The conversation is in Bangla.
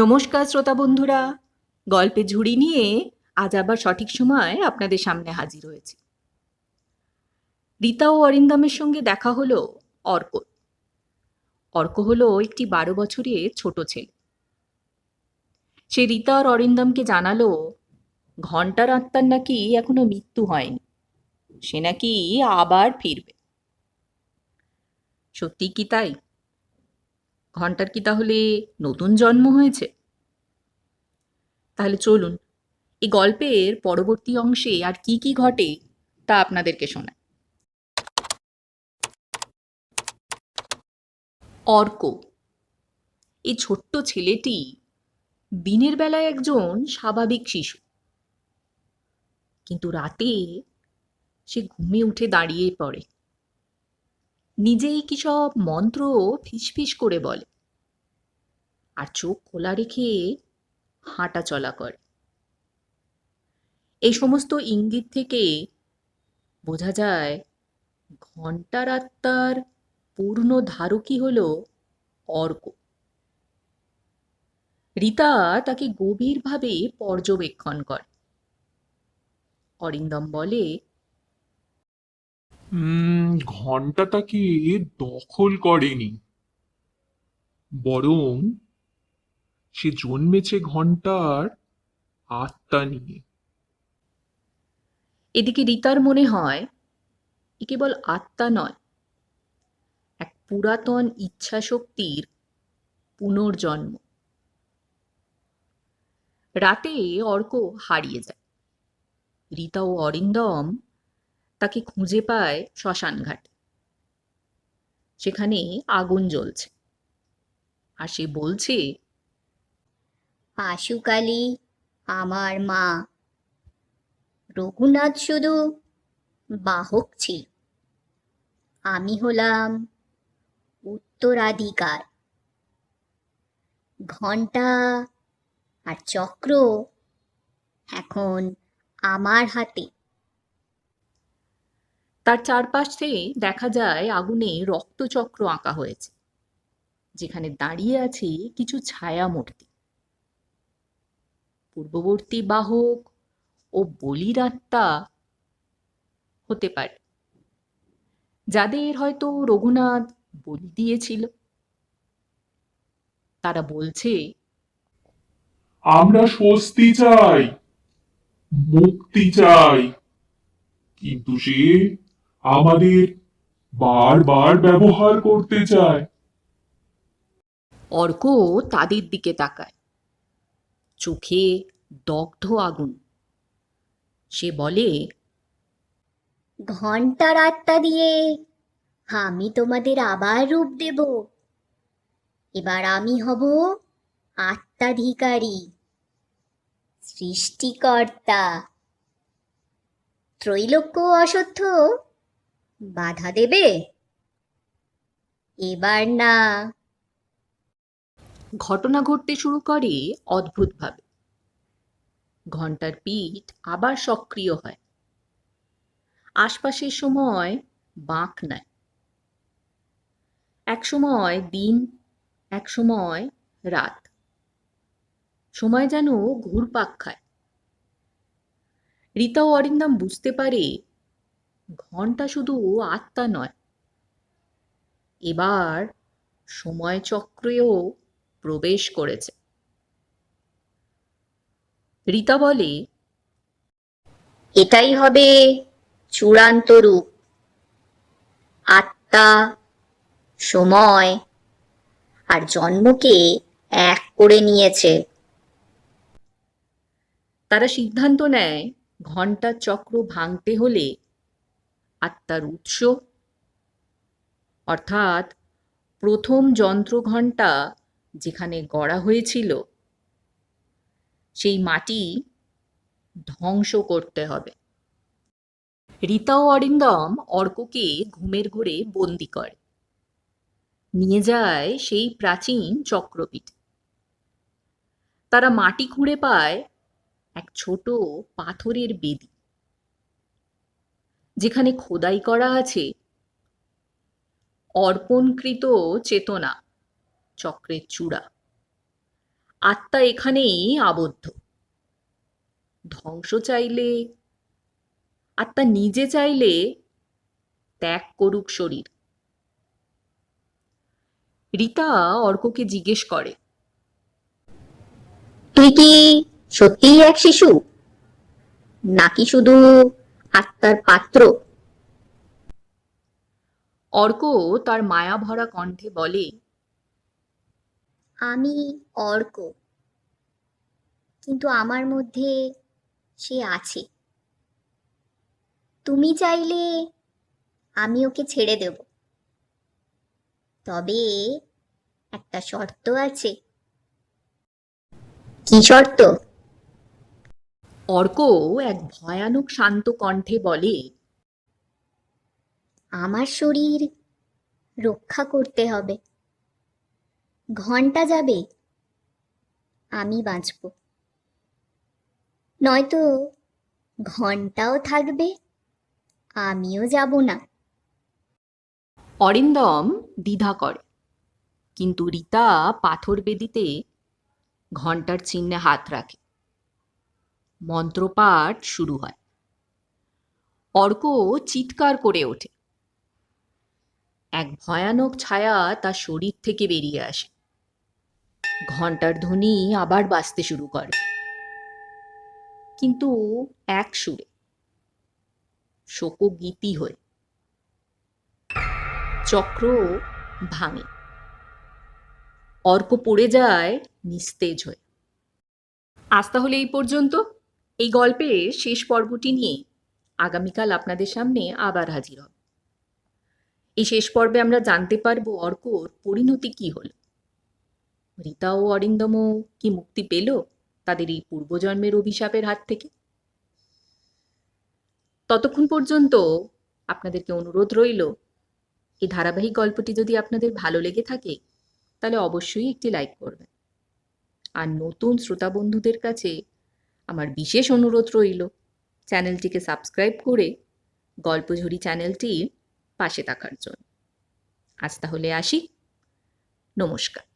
নমস্কার শ্রোতা বন্ধুরা। গল্পের ঝুড়ি নিয়ে আজ আবার সঠিক সময় আপনাদের সামনে হাজির হয়েছি। রীতা ও অরিন্দমের সঙ্গে দেখা হলো অর্ক অর্ক হলো একটি বারো বছরের ছোট ছেলে। সে রীতা আর অরিন্দমকে জানালো, ঘণ্টার আত্মার নাকি এখনও মৃত্যু হয়নি। সে নাকি আবার ফিরবে। সত্যি কি তাই? ঘণ্টার কি তাহলে নতুন জন্ম হয়েছে? তাহলে চলুন এই গল্পের পরবর্তী অংশে আর কি কি ঘটে তা আপনাদেরকে শোনায় অর্ক এই ছোট্ট ছেলেটি দিনের বেলায় একজন স্বাভাবিক শিশু। কিন্তু রাতে সে ঘুমে উঠে দাঁড়িয়ে পড়ে। নিজেই কি সব মন্ত্র ফিসফিস করে বলে? আর চোখ খোলা রেখে হাঁটা চলা করে। এই সমস্ত ইঙ্গিত থেকে বোঝা যায় ঘণ্টার আত্মার পূর্ণ ধারকই হল? অর্ক। রীতা তাকে গভীরভাবে পর্যবেক্ষণ করে। অরিন্দম বলে উম, ঘন্টাটাকে দখল করেনি? বরং সে জন্মেছে ঘণ্টার আত্মা নিয়ে। এদিকে রীতার মনে হয় এ কেবল আত্মা নয় এক পুরাতন ইচ্ছা শক্তির পুনর্জন্ম। রাতে অর্ক হারিয়ে যায়। রীতা ও অরিন্দম তাকে খুঁজে পায় শ্মশান ঘাটে। সেখানে আগুন জ্বলছে। আর সে বলছে আশুকালী আমার মা। রঘুনাথ শুধু বাহক ছিল। আমি হলাম উত্তরাধিকার। ঘণ্টা আর চক্র এখন আমার হাতে। তার চারপাশে দেখা যায় আগুনে রক্তচক্র আঁকা হয়েছে। যেখানে দাঁড়িয়ে আছে কিছু ছায়া মূর্তি পূর্ববর্তী বাহক ও বলির আত্মা হতে পারে, যাদের হয়তো রঘুনাথ বলি দিয়েছিল। তারা বলছে, আমরা স্বস্তি চাই, মুক্তি চাই, কিন্তু সে আমাদের বারবার ব্যবহার করতে চায়। অর্ক তাদের দিকে তাকায়। চোখে দগ্ধ আগুন। সে বলে ঘণ্টার আত্মা দিয়ে আমি তোমাদের আবার রূপ দেব। এবার আমি হব আত্মাধিকারী সৃষ্টিকর্তা। ত্রৈলোক্য অসত্য বাধা দেবে? এবার না। ঘটনা ঘটতে শুরু করে অদ্ভুতভাবে। ঘণ্টার পিঠ আবার সক্রিয় হয়। আশপাশের সময় বাঁক নেয় এক সময় দিন, এক সময় রাত। সময় যেন ঘুরপাক খায়। রীতা ও অরিন্দম বুঝতে পারে ঘণ্টা শুধু আত্মা নয়। এবার সময় চক্রেও প্রবেশ করেছে। রীতা বলে এটাই হবে চূড়ান্ত রূপ। আত্মা সময় আর জন্মকে এক করে নিয়েছে। তারা সিদ্ধান্ত নেয় ঘণ্টার চক্র ভাঙতে হলে আত্মার উৎস। অর্থাৎ প্রথম যন্ত্র ঘণ্টা যেখানে গড়া হয়েছিল, সেই মাটি ধ্বংস করতে হবে। রীতা ও অরিন্দম অর্ককে ঘুমের ঘোরে বন্দি করে। নিয়ে যায় সেই প্রাচীন চক্রপীঠ। তারা মাটি খুঁড়ে পায় এক ছোট পাথরের বেদি। যেখানে খোদাই করা আছে। অর্পণকৃত চেতনা, চক্রের চূড়া। আত্মা এখানেই আবদ্ধ। ধ্বংস চাইলে, আত্মা নিজে চাইলে ত্যাগ করুক শরীর। রীতা অর্ককে জিজ্ঞেস করে, তুই কি সত্যিই এক শিশু? নাকি শুধু আত্মার পাত্র। অর্ক তার মায়া ভরা কণ্ঠে বলে আমি অর্ক কিন্তু আমার মধ্যে সে আছে। তুমি চাইলে আমি ওকে ছেড়ে দেব। তবে একটা শর্ত আছে। কি শর্ত? অর্ক এক ভয়ানক শান্ত কণ্ঠে বলে আমার শরীর রক্ষা করতে হবে। ঘণ্টা যাবে আমি বাঁচব। নয়তো ঘন্টাও থাকবে আমিও যাব না। অরিন্দম দ্বিধা করে কিন্তু রীতা পাথর বেদিতে ঘণ্টার চিহ্নে হাত রাখে। মন্ত্রপাঠ শুরু হয়। অর্ক চিৎকার করে ওঠে। এক ভয়ানক ছায়া তার শরীর থেকে বেরিয়ে আসে। ঘণ্টার ধ্বনি আবার বাজতে শুরু করে। কিন্তু এক সুরে। শোকগীতি হয়ে। চক্র ভাঙে। অর্ক পড়ে যায় নিস্তেজ হয়ে। আজ তাহলে এই পর্যন্ত। এই গল্পের শেষ পর্বটি নিয়ে আগামীকাল আপনাদের সামনে আবার হাজির হব। এই শেষ পর্বে আমরা জানতে পারব অর্কর পরিণতি কি হল। রীতা ও অরিন্দমও কি মুক্তি পেল তাদের এই পূর্বজন্মের অভিশাপের হাত থেকে? ততক্ষণ পর্যন্ত আপনাদেরকে অনুরোধ রইল এই ধারাবাহিক গল্পটি যদি আপনাদের ভালো লেগে থাকে, তাহলে অবশ্যই একটি লাইক করবেন। আর নতুন শ্রোতা বন্ধুদের কাছে আমার বিশেষ অনুরোধ রইল। চ্যানেলটিকে সাবস্ক্রাইব করে গল্পঝুরি চ্যানেলটির পাশে থাকার জন্য। আজ তাহলে আসি। নমস্কার।